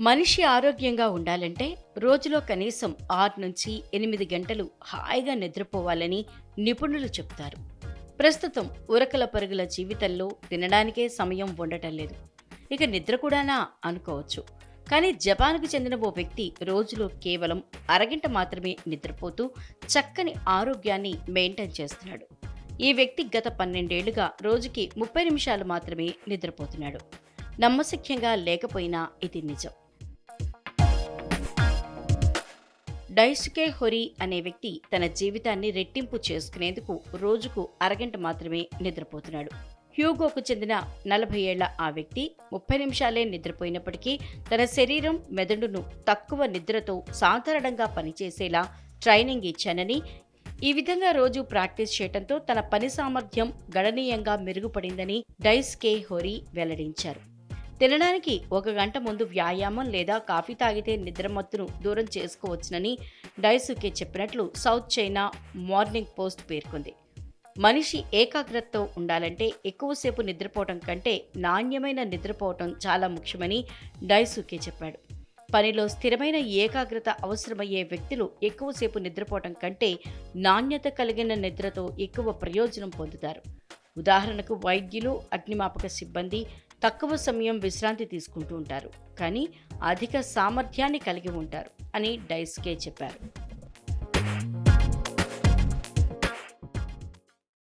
మనిషి ఆరోగ్యంగా ఉండాలంటే రోజులో కనీసం ఆరు నుంచి ఎనిమిది గంటలు హాయిగా నిద్రపోవాలని నిపుణులు చెప్తారు ప్రస్తుతం ఉరకల పరుగుల జీవితంలో తినడానికే సమయం ఉండటం లేదు. ఇక నిద్ర కూడానా అనుకోవచ్చు. కానీ జపాన్కు చెందిన ఓ వ్యక్తి రోజులో కేవలం అరగంట మాత్రమే నిద్రపోతూ చక్కని ఆరోగ్యాన్ని మెయింటైన్ చేస్తున్నాడు. ఈ వ్యక్తి గత పన్నెండేళ్ళుగా రోజుకి ముప్పై నిమిషాలు మాత్రమే నిద్రపోతున్నాడు. నమ్మశక్యంగా లేకపోయినా ఇది నిజం. డైసుకే హొరి అనే వ్యక్తి తన జీవితాన్ని రెట్టింపు చేసుకునేందుకు రోజుకు అరగంట మాత్రమే నిద్రపోతున్నాడు. హ్యూగోకు చెందిన నలభై ఏళ్ళ ఆ వ్యక్తి ముప్పై నిమిషాలే నిద్రపోయినప్పటికీ తన శరీరం మెదడును తక్కువ నిద్రతో సాధారణంగా పనిచేసేలా ట్రైనింగ్ ఇచ్చానని ఈ విధంగా రోజు ప్రాక్టీస్ చేయడంతో తన పని సామర్థ్యం గణనీయంగా మెరుగుపడిందని డైస్ కే హోరీ వెల్లడించారు. తినడానికి ఒక గంట ముందు వ్యాయామం లేదా కాఫీ తాగితే నిద్రమత్తును దూరం చేసుకోవచ్చునని డైసుకే చెప్పినట్లు సౌత్ చైనా మార్నింగ్ పోస్ట్ పేర్కొంది. మనిషి ఏకాగ్రతతో ఉండాలంటే ఎక్కువసేపు నిద్రపోవటం కంటే నాణ్యమైన నిద్రపోవటం చాలా ముఖ్యమని డైసుకే చెప్పాడు. పనిలో స్థిరమైన ఏకాగ్రత అవసరమయ్యే వ్యక్తులు ఎక్కువసేపు నిద్రపోవటం కంటే నాణ్యత కలిగిన నిద్రతో ఎక్కువ ప్రయోజనం పొందుతారు. ఉదాహరణకు వైద్యులు అగ్నిమాపక సిబ్బంది తక్కువ సమయం విశ్రాంతి తీసుకుంటూ ఉంటారు. కానీ అధిక సామర్థ్యాన్ని కలిగి ఉంటారు అని డైస్కే చెప్పారు.